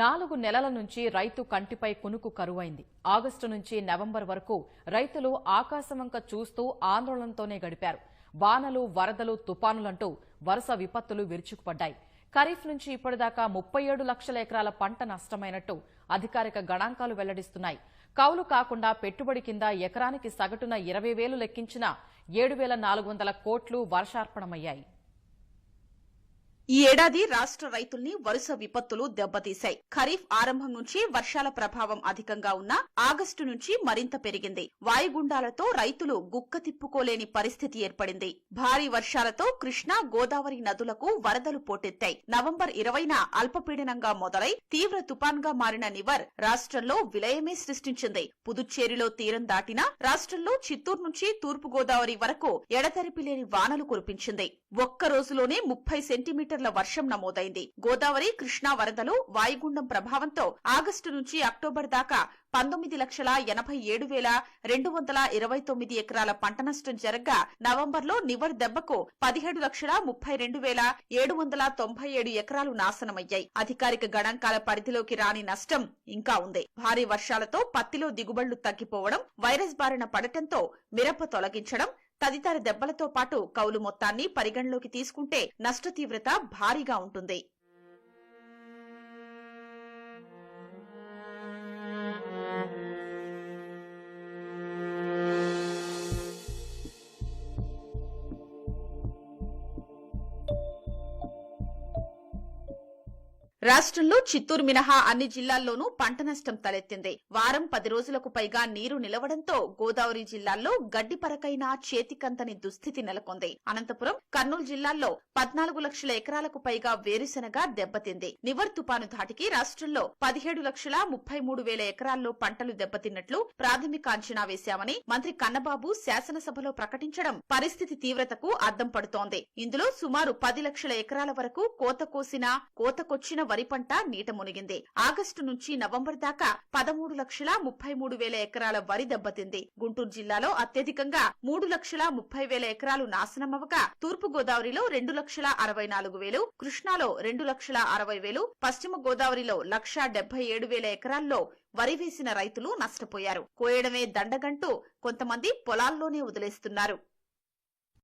నాలుగు నెలల నుంచి రైతు కంటిపై కునుకు కరువైంది. ఆగస్టు నుంచి నవంబర్ వరకు రైతులు ఆకాశవంక చూస్తూ ఆందోళనతోనే గడిపారు. వానలు వరదలు తుపానులంటూ వరుస విపత్తులు విరుచుకుపడ్డాయి. ఖరీఫ్ నుంచి ఇప్పటిదాకా ముప్పై ఏడు లక్షల ఎకరాల పంట నష్టమైనట్టు అధికారిక గణాంకాలు వెల్లడిస్తున్నాయి. కౌలు కాకుండా పెట్టుబడి కింద ఎకరానికి సగటున ఇరవై వేలు లెక్కించిన ఏడు వేల నాలుగు వందల కోట్లు వర్షార్పణమయ్యాయి. ఈ ఏడాది రాష్ట్ర రైతుల్ని వరుస విపత్తులు దెబ్బతీశాయి. ఖరీఫ్ ఆరంభం నుంచి వర్షాల ప్రభావం అధికంగా ఉన్నా ఆగస్టు నుంచి మరింత పెరిగింది. వాయుగుండాలతో రైతులు గుక్క తిప్పుకోలేని పరిస్థితి ఏర్పడింది. భారీ వర్షాలతో కృష్ణా గోదావరి నదులకు వరదలు పోటెత్తాయి. నవంబర్ ఇరవైన అల్పపీడనంగా మొదలై తీవ్ర తుపాన్గా మారిన నివర్ రాష్ట్రంలో విలయమే సృష్టించింది. పుదుచ్చేరిలో తీరం దాటినా రాష్ట్రంలో చిత్తూరు నుంచి తూర్పు గోదావరి వరకు ఎడతెరిపి లేని వానలు కురిపించింది. ఒక్క రోజులోనే ముప్పై మిల్లీమీటర్ల వర్షం నమోదైంది. గోదావరి కృష్ణా వరదలు వాయుగుండం ప్రభావంతో ఆగస్టు నుంచి అక్టోబర్ దాకా పంతొమ్మిది లక్షల ఎనభై ఏడు వేల రెండు వందల ఇరవై తొమ్మిది ఎకరాల పంట నష్టం జరగ్గా నవంబర్లో నివర్ దెబ్బకు పదిహేడు లక్షల ముప్పై రెండు వేల ఏడు వందల తొంభై ఏడు ఎకరాలు నాశనమయ్యాయి. అధికారిక గణాంకాల పరిధిలోకి రాని నష్టం ఇంకా ఉంది. భారీ వర్షాలతో పత్తిలో దిగుబడులు తగ్గిపోవడం వైరస్ బారిన పడటంతో మిరప తొలగించడం తదితర దెబ్బలతో పాటు కౌలు మొత్తాన్ని పరిగణలోకి తీసుకుంటే నష్ట తీవ్రత భారీగా ఉంటుంది. రాష్ట్రంలో చిత్తూరు మినహా అన్ని జిల్లాల్లోనూ పంట నష్టం తలెత్తింది. వారం పది రోజులకు పైగా నీరు నిలవడంతో గోదావరి జిల్లాల్లో గడ్డి పరకైన చేతికంతని దుస్థితి నెలకొంది. అనంతపురం కర్నూలు జిల్లాల్లో పద్నాలుగు లక్షల ఎకరాలకు పైగా వేరుశెనగ దెబ్బతింది. నివర్ తుపాను ధాటికి రాష్ట్రంలో పదిహేడు లక్షల ముప్పై మూడు వేల ఎకరాల్లో పంటలు దెబ్బతిన్నట్లు ప్రాథమిక అంచనా వేశామని మంత్రి కన్నబాబు శాసనసభలో ప్రకటించడం పరిస్థితి తీవ్రతకు అద్దం పడుతోంది. ఇందులో సుమారు పది లక్షల ఎకరాల వరకు కోత కోసిన కోతకొచ్చిన వరి పంట నీట మునిగింది. ఆగస్టు నుంచి నవంబర్ దాకా పదమూడు లక్షల ముప్పై మూడు వేల ఎకరాల వరి దెబ్బతింది. గుంటూరు జిల్లాలో అత్యధికంగా మూడు లక్షల ముప్పై వేల ఎకరాలు నాశనమవగా తూర్పు గోదావరిలో రెండు లక్షల అరవై నాలుగు వేలు కృష్ణాలో రెండు లక్షల అరవై వేలు పశ్చిమ గోదావరిలో లక్ష డెబ్బై ఏడు వేల ఎకరాల్లో వరి వేసిన రైతులు నష్టపోయారు. కోయడమే దండగంటూ కొంతమంది పొలాల్లోనే వదిలేస్తున్నారు.